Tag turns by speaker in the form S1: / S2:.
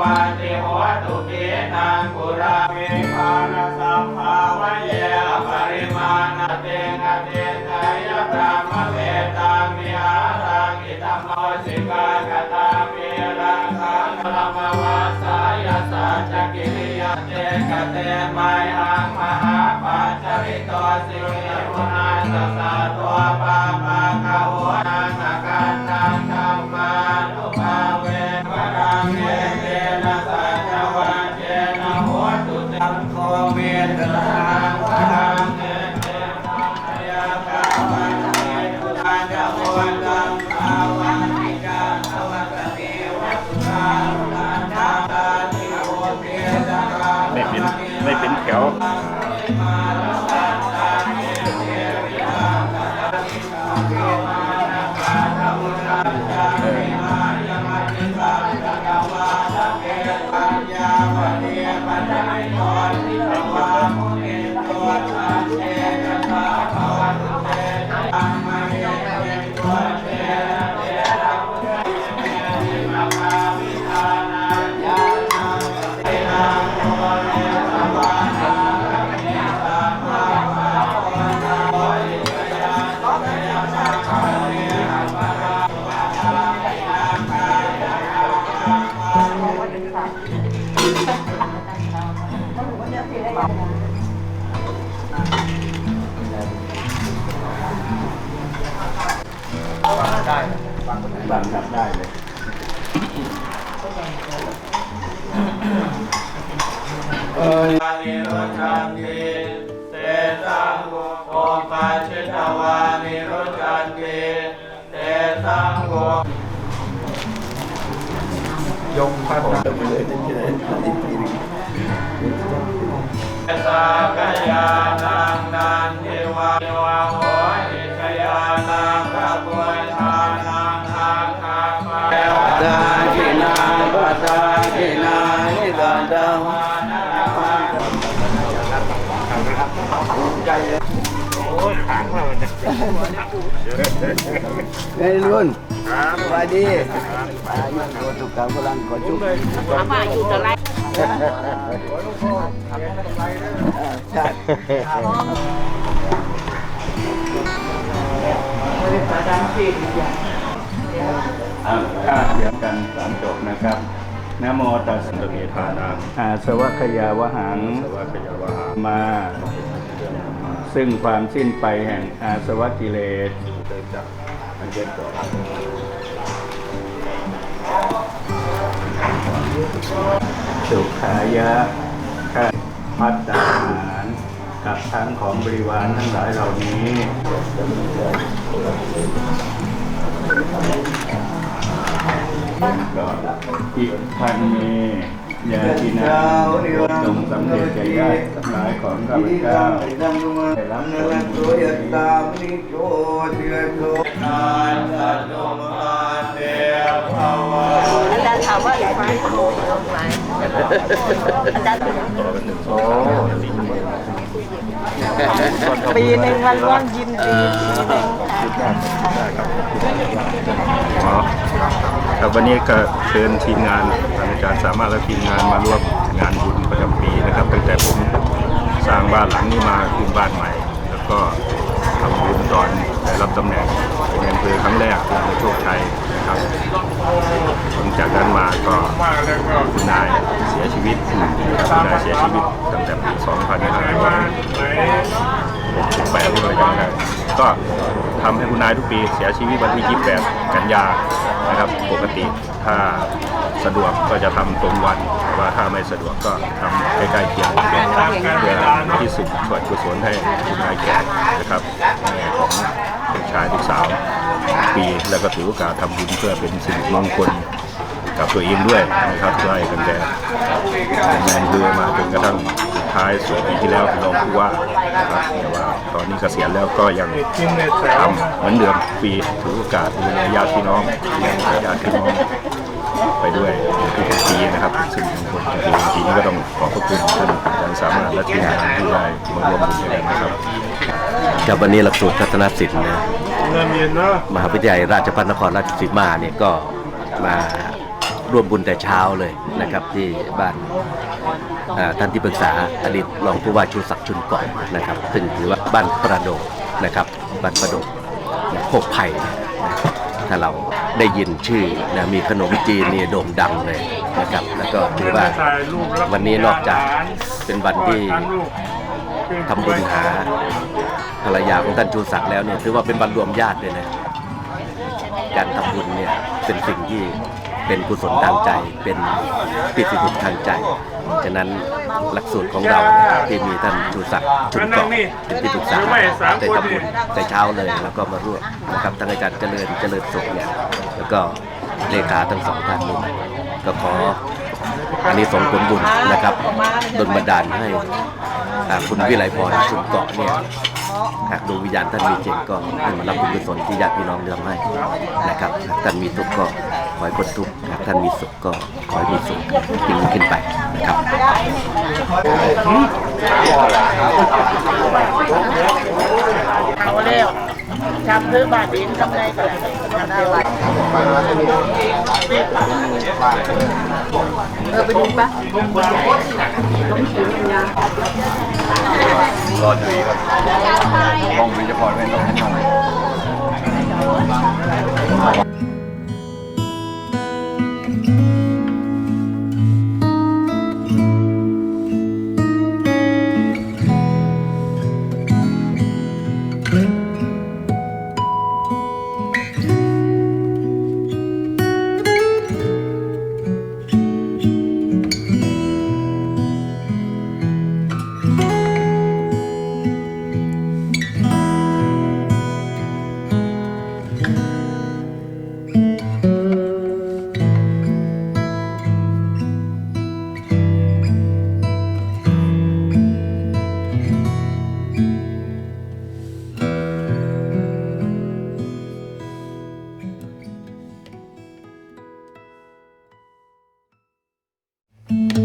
S1: วัตติโหตุเกตังกุราเวภานสัมภาวะเยปริมาณเตงะเตนายะพระมะเวตังมิหารังอิตัมโมสิกากตาเมรังคังลมวาสายสัจกิริยเตกะเตไมหังมหาปัจจริโตสิ เมต อานิโรธามิเตสังโฆโอปัจจิตวานิโรธามิเตสังโฆ
S2: ยกผ้าห่มไปเลยที่ไหน
S1: สากยา
S3: ไงรุ่นสวัสดีอายุโกตุกำลังขอจุ๊บ
S4: apa อยู่ตะไล
S3: ชาติ
S2: อ่าข้าเดียวกันสามจบนะครับนะโมตัสสะ
S5: ตมีทานัง
S2: อาสวะขยาวหัง
S5: สวัสยาวหา
S2: มา ซึ่งความสิ้นไปแห่งอาสวะกิเลสสุขายะข้าพัฒนาหาร กับทั้งของบริวารทั้งหลายเหล่านี้ก็อิพันเม ยาตินาจงสำเร็จใจได้ทั้งหลายของข้าพเจ้าได้รับผลบุญนี้
S1: นันตตุมาเตภวะ
S4: อาจารย์ถามว่าอีกไหมไหมอาจารย์ปีหนึ่งวันว่างยินดีปีหนึ่ง
S5: อ๋อ ครับวันนี้ก็เชิญทีมงานอาจารย์สามารถและทีมงานมาร่วมงานบุญประจำปีนะครับ ตั้งแต่ผมสร้างบ้านหลังนี้มาคือบ้านใหม่ แล้วก็ทำบุญตอนได้รับตำแหน่งเป็นอำเภอครั้งแรกที่อำเภอโชคชัยนะครับหลังจากนั้นมาก็คุณนายเสียชีวิตคุณนายเสียชีวิตตั้งแต่ปี 2568ด้วยกันก็ทำให้คุณนายทุกปีเสียชีวิตวันที่ 28 กันยานะครับ ปกติถ้าสะดวกก็จะทำตรงวันแต่ว่าถ้าไม่สะดวกก็ทำใกล้ๆเคียงเพื่อที่สุดส่วนกุศลให้คุณนายแก่นะครับของเด็กชายลูกสาวปีแล้วก็ถือโอกาสทำบุญเพื่อเป็นสิริมงคลกับตัวเองด้วยนะครับไล่กันแต่แมนเรือมาจนกระทั่ง ท้ายสุดปีที่แล้วนรองผู้ว่านะครับแต่ว่าตอนนี้เกษียณแล้วก็ยังทำเหมือนเดิมปีถือโอกาสดูแลญาติพี่น้องเลี้ยงญาติพี่น้องไปด้วยทุกปีนะครับซึ่งบางคนก็คือปีนี้ก็ต้องขอบพระคุณท่านอาจารย์สามารถและทีมงานที่ได้มาร่วมบุญด้วยกันนะครับ
S6: ครับวันนี้หลักสูตรทัศนาศิลป์นะมหาวิทยาลัยราชภัฏนครราชสีมาเนี่ยก็มาร่วมบุญแต่เช้าเลยนะครับที่บ้าน ท่านที่ปรึกษาอดีตรองผู้ว่าชูศักดิ์ชุนกาะนนะครับ ซึ่งถือว่าบ้านประโดกนะครับบ้านประโดกโคกไผ่ถ้าเราได้ยินชื่อนะมีขนมจีนเนี่ยโด่งดังเลยนะครับ แล้วก็ถือว่าวันนี้นอกจากเป็นวันที่ทำบุญหาภรรยาของท่านชูศักดิ์แล้วเนี่ยถือว่าเป็นบรรรวมญาติเลยนะการทำบุญเนี่ยเป็นสิ่งที่เป็นกุศลทางใจเป็นปิติสุขทางใจ ฉะนั้นหลักสูตรของเราที่มีท่านชูศักดิ์ชุนเกาะเป็นที่ปรึกษาได้ทำบุญแต่เช้าเลยแล้วก็มาร่วมนะครับทั้งอาจารย์เจริญเจริญสุขเนี่ยแล้วก็เลขาทั้งสองท่านนี้ก็ขออันนี้ส่งผลบุญนะครับดลบันดาลให้คุณวิไลพรชุนเกาะเนี่ยหากดวงวิญญาณท่านมีจริงก็ให้มารับบุญกุศลที่ญาติพี่น้องเลือกให้นะครับท่านมีทุกข์ก็ขอให้พ้นทุกข์หาก ท่านมีสุขก็ขอให้มีสุขยิ่งขึ้นไปนะครับ
S4: เอาแล้วทำเพื่อบาทดินทำไงก็ได้ทำได้ไรเออไปดูปะ
S2: รอดูครับกล้องวิจพรเป็นต้อง Thank you.